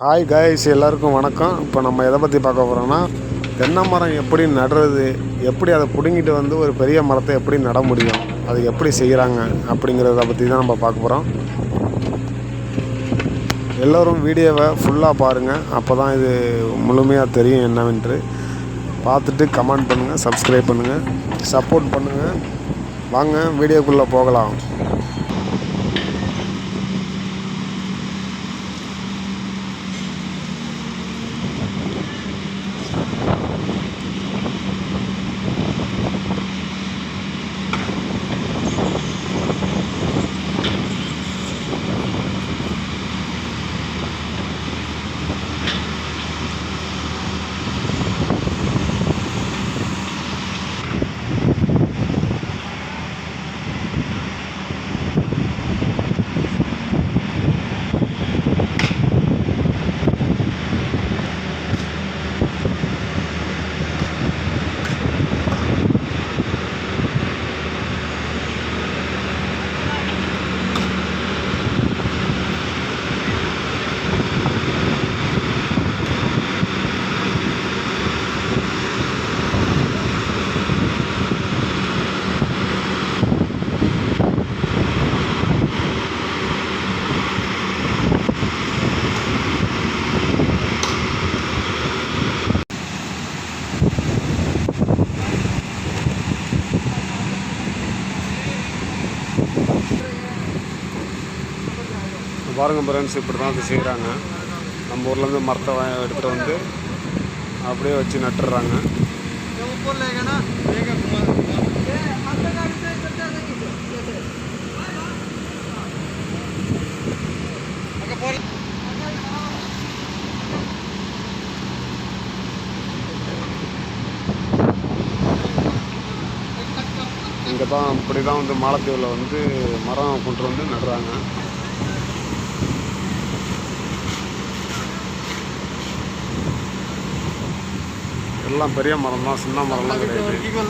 Hi guys எல்லாருக்கும் வணக்கம். இப்போ நம்ம எதை பற்றி பார்க்க போகிறோம்னா தென்னை மரம் எப்படி நடுறது எப்படி அதை பிடுங்கிட்டு வந்து ஒரு பெரிய மரத்தை எப்படி நட முடியும் அது எப்படி செய்கிறாங்க அப்படிங்கிறத பற்றி தான் நம்ம பார்க்க போகிறோம் எல்லோரும் வீடியோவை ஃபுல்லாக பாருங்கள் அப்போ தான் இது முழுமையாக தெரியும் என்னவென்று. பார்த்துட்டு கமெண்ட் பண்ணுங்கள் சப்ஸ்கிரைப் பண்ணுங்கள் சப்போர்ட் பண்ணுங்கள் வாங்க வீடியோக்குள்ளே போகலாம். பாருங்க ஃப்ரெண்ட்ஸ் இப்படி தான் அது செய்கிறாங்க நம்ம ஊர்லேருந்து மரத்தை எடுத்துகிட்டு வந்து அப்படியே வச்சு நட்டுடுறாங்க இங்கே தான் இப்படி தான் வந்து மாலத்தீவில் வந்து மரம் கொண்டு வந்து நடுறாங்க. எல்லாம் பெரிய மரம் தான் சின்ன மரம்லாம் கிடையாது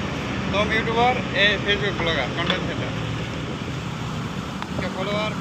দম ইউটিউবার এ Facebook blogger content creator follower